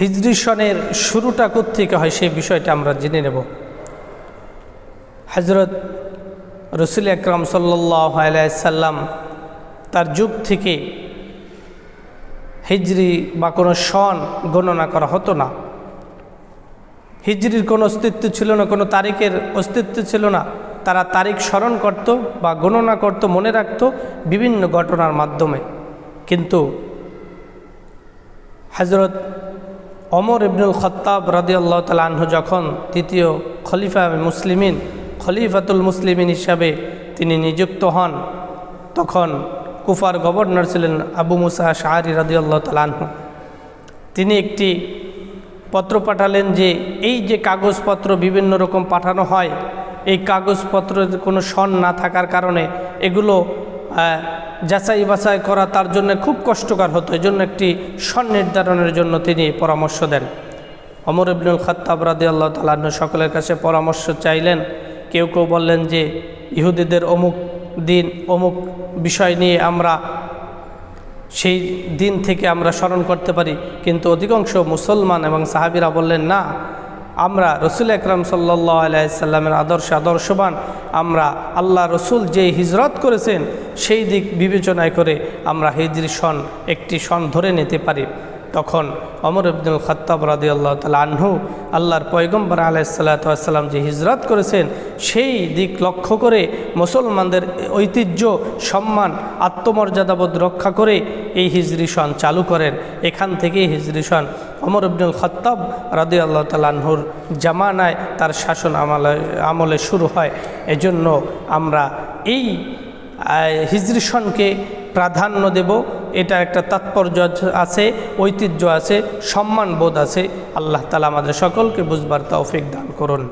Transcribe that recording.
হিজরি সনের শুরুটা থেকে হয় সেই বিষয়টা আমরা জেনে নেব। হজরত রসুল আকরম সাল্লাম তার যুগ থেকে হিজরি বা কোনো সন গণনা করা হতো না। হিজরির কোনো অস্তিত্ব ছিল না, কোনো তারিখের অস্তিত্ব ছিল না। তারা তারিখ স্মরণ করত বা গণনা করত, মনে রাখত বিভিন্ন ঘটনার মাধ্যমে। কিন্তু হজরত অমর ইবনুল খত্তাব রাদিয়াল্লাহ তালাহ যখন তৃতীয় খলিফা মুসলিমিন, খলিফাতুল মুসলিমিন হিসাবে তিনি নিযুক্ত হন, তখন কুফার গভর্নর ছিলেন আবু মুসা শাহরি রাদিয়াল্লাহ তালাহ তিনি একটি পত্র পাঠালেন যে, এই যে কাগজপত্র বিভিন্ন রকম পাঠানো হয়, এই কাগজপত্রের কোনো সন না থাকার কারণে এগুলো যাচাই বাছাই করা তার জন্য খুব কষ্টকর হতো। এই জন্য একটি সন নির্ধারণের জন্য তিনি পরামর্শ দেন। অমর ইবনুল খত্তাব রাদি আল্লাহ তালাহ সকলের কাছে পরামর্শ চাইলেন। কেউ কেউ বললেন যে, ইহুদিদের অমুক দিন, অমুক বিষয় নিয়ে আমরা সেই দিন থেকে আমরা স্মরণ করতে পারি। কিন্তু অধিকাংশ মুসলমান এবং সাহাবিরা বললেন, না আমরা রসুল একরাম সাল্লাহ আলাইসাল্লামের আদর্শ আদর্শবান, আমরা আল্লাহ রসুল যে হিজরত করেছেন, সেই দিক বিবেচনায় করে আমরা হিজরি সন, একটি সন ধরে নিতে পারি। তখন অমর আব্দুল খত্তাব রাদি আল্লাহ তালা আহ্নু আল্লাহর পয়গম্বর আলাইসাল্লাম যে হিজরত করেছেন, সেই দিক লক্ষ্য করে মুসলমানদের ঐতিহ্য, সম্মান, আত্মমর্যাদাবোধ রক্ষা করে এই হিজরি সন চালু করেন। এখান থেকেই হিজরি সন অমর আব্দুল খত্তাব রাদি আল্লাহ তালাহুর জামানায় তার শাসন আমলে আমলে শুরু হয়। এজন্য আমরা এই হিজরিসনকে হিজরি সনকে প্রাধান্য দেব। এটা একটা তাৎপর্য আছে, ঐতিহ্য আছে সম্মান বোধ আছে। আল্লাহ তালা আমাদের সকলকে বুঝবার তৌফিক দান করুন।